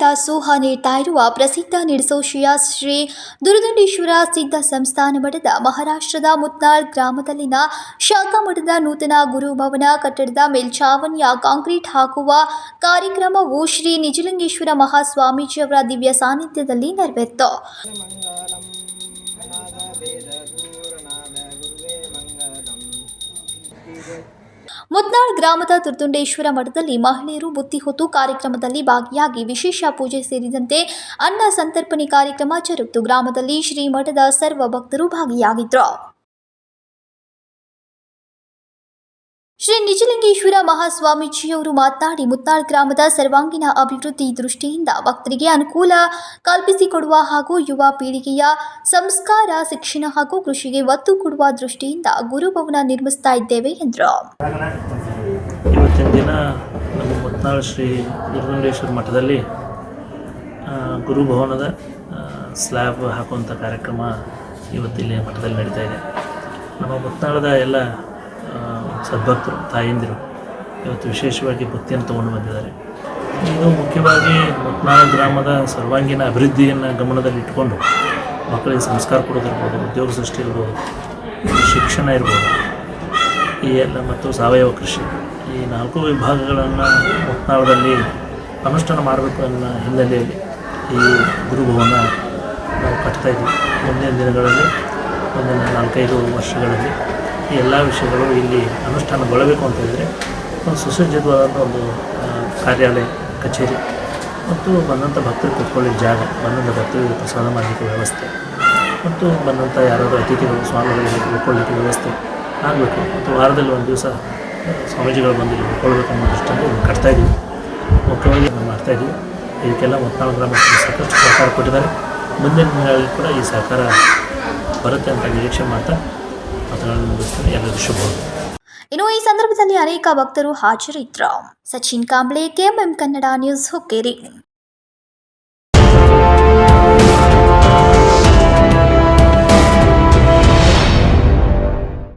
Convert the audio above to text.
ದಾಸೋಹ ನೀಡ್ತಾ ಪ್ರಸಿದ್ಧ ನಿಡಸೋಶಿಯ ಶ್ರೀ ದುರ್ಗಂಡೇಶ್ವರ ಸಿದ್ಧ ಸಂಸ್ಥಾನ ಮಠದ ಮಹಾರಾಷ್ಟ್ರದ ಮುತ್ನಾಳ್ ಗ್ರಾಮದಲ್ಲಿನ ಶಾಖಾ ಮಠದ ನೂತನ ಗುರುಭವನ ಕಟ್ಟಡದ ಮೇಲ್ಛಾವಣಿಯ ಕಾಂಕ್ರೀಟ್ ಹಾಕುವ ಕಾರ್ಯಕ್ರಮವು ಶ್ರೀ ನಿಜಲಿಂಗೇಶ್ವರ ಮಹಾಸ್ವಾಮೀಜಿಯವರ ದಿವ್ಯ ಸಾನ್ನಿಧ್ಯದಲ್ಲಿ ನೆರವೇರಿತು. ಮುತ್ನಾಳ್ ಗ್ರಾಮದ ದುರ್ದುಂಡೇಶ್ವರ ಮಠದಲ್ಲಿ ಮಹಿಳೆಯರು ಬುತ್ತಿ ಹೊತ್ತು ಕಾರ್ಯಕ್ರಮದಲ್ಲಿ ಭಾಗಿಯಾಗಿ ವಿಶೇಷ ಪೂಜೆ ಸೇರಿದಂತೆ ಅನ್ನ ಸಂತರ್ಪಣೆ ಕಾರ್ಯಕ್ರಮ ಜರುಗಿತು. ಗ್ರಾಮದಲ್ಲಿ ಶ್ರೀ ಮಠದ ಸರ್ವ ಭಕ್ತರು ಭಾಗಿಯಾಗಿದ್ದರು ಶ್ರೀ ನಿಜಲಿಂಗೇಶ್ವರ ಮಹಾಸ್ವಾಮೀಜಿಯವರು ಮಾತನಾಡಿ ಮುತ್ತಾಳ್ ಗ್ರಾಮದ ಸರ್ವಾಂಗೀಣ ಅಭಿವೃದ್ಧಿ ದೃಷ್ಟಿಯಿಂದ ಭಕ್ತರಿಗೆ ಅನುಕೂಲ ಕಲ್ಪಿಸಿಕೊಡುವ ಹಾಗೂ ಯುವ ಪೀಳಿಗೆಯ ಸಂಸ್ಕಾರ, ಶಿಕ್ಷಣ ಹಾಗೂ ಕೃಷಿಗೆ ಒತ್ತು ಕೊಡುವ ದೃಷ್ಟಿಯಿಂದ ಗುರುಭವನ ನಿರ್ಮಿಸ್ತಾ ಇದ್ದೇವೆ ಎಂದರು. ಇವತ್ತಿನ ನಮ್ಮ ಶ್ರೀ ಮಠದಲ್ಲಿ ಗುರುಭವನದ ಸ್ಲ್ಯಾಬ್ ಹಾಕುವಂಥ ಕಾರ್ಯಕ್ರಮ ಇವತ್ತಿಲ್ಲಿ ಮಠದಲ್ಲಿ ನಡೀತಾ ಇದೆ. ನಮ್ಮ ಮುತ್ನಾಳದ ಎಲ್ಲ ಸದ್ಭಕ್ತರು ತಾಯಿಂದಿರು, ಇವತ್ತು ವಿಶೇಷವಾಗಿ ಭಕ್ತಿಯನ್ನು ತೊಗೊಂಡು ಬಂದಿದ್ದಾರೆ. ಇದು ಮುಖ್ಯವಾಗಿ ಮುತ್ನಾಳ ಗ್ರಾಮದ ಸರ್ವಾಂಗೀಣ ಅಭಿವೃದ್ಧಿಯನ್ನು ಗಮನದಲ್ಲಿ ಇಟ್ಕೊಂಡು ಮಕ್ಕಳಿಗೆ ಸಂಸ್ಕಾರ ಕೊಡೋದಿರ್ಬೋದು, ಉದ್ಯೋಗ ಸೃಷ್ಟಿ ಇರ್ಬೋದು, ಶಿಕ್ಷಣ ಇರ್ಬೋದು, ಈ ಎಲ್ಲ ಮತ್ತು ಸಾವಯವ ಕೃಷಿ, ಈ ನಾಲ್ಕು ವಿಭಾಗಗಳನ್ನು ಮುತ್ನಾಳದಲ್ಲಿ ಅನುಷ್ಠಾನ ಮಾಡಬೇಕು ಅನ್ನೋ ಹಿನ್ನೆಲೆಯಲ್ಲಿ ಈ ಗುರುಭವನ ನಾವು ಕಟ್ತಾ ಇದ್ದೀವಿ. ಮುಂದಿನ ದಿನಗಳಲ್ಲಿ, ಮುಂದಿನ ನಾಲ್ಕೈದು ವರ್ಷಗಳಲ್ಲಿ. ಎಲ್ಲ ವಿಷಯಗಳು ಇಲ್ಲಿ ಅನುಷ್ಠಾನಗೊಳ್ಳಬೇಕು ಅಂತ ಹೇಳಿದರೆ ಒಂದು ಸುಸಜ್ಜಿತವಾದಂಥ ಒಂದು ಕಾರ್ಯಾಲಯ, ಕಚೇರಿ ಮತ್ತು ಬಂದಂಥ ಭಕ್ತರು ಕೂತ್ಕೊಳ್ಳಿಕ್ಕೆ ಜಾಗ ಬಂದಂಥ ಭಕ್ತರಿಗೆ ಪ್ರಸಾದ ಮಾಡಲಿಕ್ಕೆ ವ್ಯವಸ್ಥೆ ಮತ್ತು ಬಂದಂಥ ಯಾರಾದರೂ ಅತಿಥಿಗಳು, ಸ್ವಾಮಿಗಳಿಗೆ ಉಳ್ಕೊಳ್ಳಿಕ್ಕೆ ವ್ಯವಸ್ಥೆ ಆಗಬೇಕು. ಮತ್ತು ವಾರದಲ್ಲಿ ಒಂದು ದಿವಸ ಸ್ವಾಮೀಜಿಗಳು ಬಂದು ಉಳ್ಕೊಳ್ಬೇಕು ಅನ್ನೋ ದೃಷ್ಟಿಯಲ್ಲಿ ಕಟ್ತಾ ಇದ್ದೀವಿ. ಮುಖ್ಯವಾಗಿ ನಾವು ಮಾಡ್ತಾ ಇದ್ದೀವಿ. ಇದಕ್ಕೆಲ್ಲ ಮುತ್ನಾಳ ಗ್ರಾಮಕ್ಕೆ ಸಾಕಷ್ಟು ಸಹಕಾರ ಕೊಟ್ಟಿದ್ದಾರೆ. ಮುಂದಿನ ದಿನಗಳಲ್ಲಿ ಕೂಡ ಈ ಸಹಕಾರ ಬರುತ್ತೆ ಅಂತ ನಿರೀಕ್ಷೆ ಮಾಡ್ತಾ ಇನ್ನು ಈ ಸಂದರ್ಭದಲ್ಲಿ ಅನೇಕ ಭಕ್ತರು ಹಾಜರಿದ್ದರು. Sachin Kamble KMM Kannada news Hukkeri.